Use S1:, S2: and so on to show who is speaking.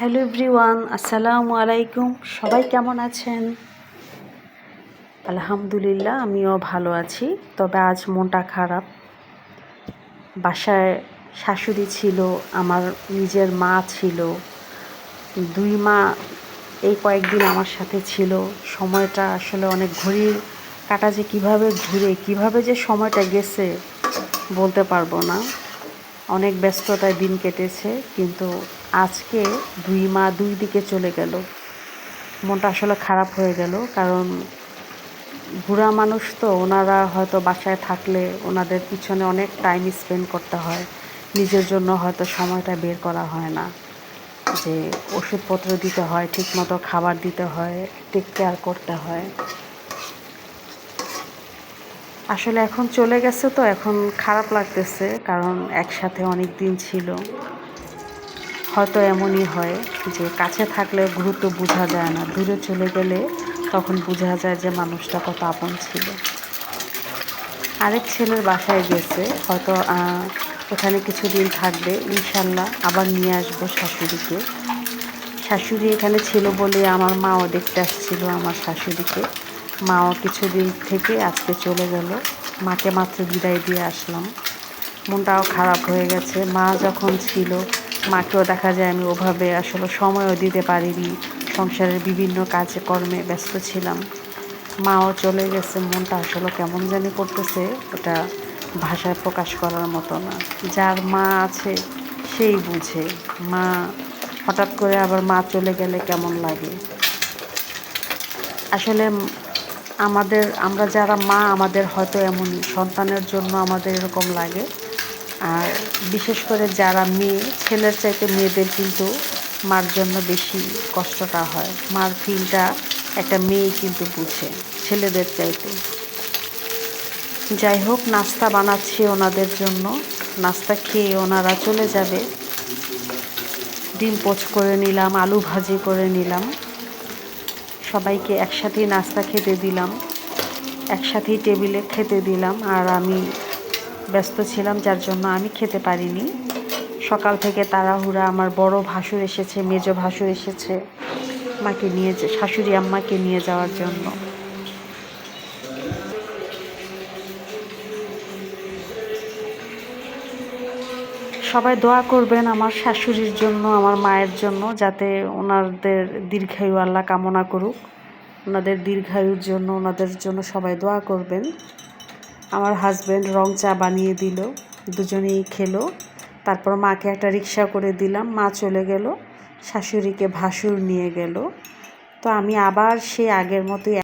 S1: Hello everyone, আসসালামু আলাইকুম। সবাই কেমন আছেন? আলহামদুলিল্লাহ, আমিও ভালো আছি। তবে আজ মনটা খারাপ। বাসায় শাশুড়ি ছিল, আমার নিজের মা ছিল। দুই মা এই কয়েকদিন আমার সাথে ছিল। সময়টা আসলে অনেক ঘড়ির কাটা যে কীভাবে ঘুরে, কীভাবে যে সময়টা গেছে বলতে পারব না। অনেক ব্যস্ততায় দিন কেটেছে, কিন্তু আজকে দুই মা দুই দিকে চলে গেল। মনটা আসলে খারাপ হয়ে গেল, কারণ বুড়া মানুষ তো, ওনারা হয়তো বাসায় থাকলে ওনাদের পিছনে অনেক টাইম স্পেন্ড করতে হয়। নিজের জন্য হয়তো সময়টা বের করা হয় না। যে ওষুধপত্র দিতে হয়, ঠিকমতো খাবার দিতে হয় টেক কেয়ার করতে হয়। আসলে এখন চলে গেছে তো এখন খারাপ লাগতেছে, কারণ একসাথে অনেক দিন ছিল। হয়তো এমনই হয় যে কাছে থাকলে গুরুত্ব বোঝা যায় না, দূরে চলে গেলে তখন বোঝা যায় যে মানুষটা কত আপন ছিল। আরেক ছেলের বাসায় গেছে, হয়তো এখানে কিছুদিন থাকবে, ইনশাল্লাহ আবার নিয়ে আসব শাশুড়িকে। শাশুড়ি এখানে ছিল বলে আমার মাও দেখতে আসছিল আমার শাশুড়িকে। মাও কিছুদিন থেকে আজকে চলে গেল। মাকে মাত্র বিদায় দিয়ে আসলাম। মনটাও খারাপ হয়ে গেছে। মা যখন ছিল, মাকেও দেখা যায় আমি ওভাবে আসলে সময়ও দিতে পারিনি। সংসারের বিভিন্ন কাজে কর্মে ব্যস্ত ছিলাম। মাও চলে গেছে, মনটা আসলে কেমন জানি করতেছে, ওটা ভাষায় প্রকাশ করার মতো না। যার মা আছে, সেই বুঝে। মা, হঠাৎ করে আবার মা চলে গেলে কেমন লাগে? আসলে আমাদের, আমরা যারা মা, আমাদের হয়তো এমনই সন্তানের জন্য আমাদের এরকম লাগে। আর বিশেষ করে যারা মেয়ে, ছেলের চাইতে মেয়েদের কিন্তু মার জন্য বেশি কষ্টটা হয়। মার ফিলটা একটা মেয়ে কিন্তু বুঝে, ছেলেদের চাইতে। যাই হোক, নাস্তা বানাচ্ছি ওনাদের জন্য। নাস্তা খেয়ে ওনারা চলে যাবে। ডিম পোচ করে নিলাম, আলু ভাজি করে নিলাম। সবাইকে একসাথেই নাস্তা খেতে দিলাম। একসাথেই টেবিলে খেতে দিলাম আর আমি ব্যস্ত ছিলাম, যার জন্য আমি খেতে পারিনি। সকাল থেকে তাড়াহুড়া, আমার বড় ভাসুর এসেছে, মেজ ভাসুর এসেছে মাকে নিয়ে, শাশুড়ি আম্মাকে নিয়ে যাওয়ার জন্য। সবাই দোয়া করবেন আমার শাশুড়ির জন্য, আমার মায়ের জন্য, যাতে ওনাদের দীর্ঘায়ু আল্লাহ কামনা করুক। ওনাদের দীর্ঘায়ুর জন্য, ওনাদের জন্য সবাই দোয়া করবেন। আমার হাজব্যান্ড রং চা বানিয়ে দিল, দুজনেই খেলো। তারপর মাকে একটা রিক্সা করে দিলাম, মা চলে গেল, শাশুড়িকে ভাসুর নিয়ে গেল। তো আমি আবার সে আগের মতোই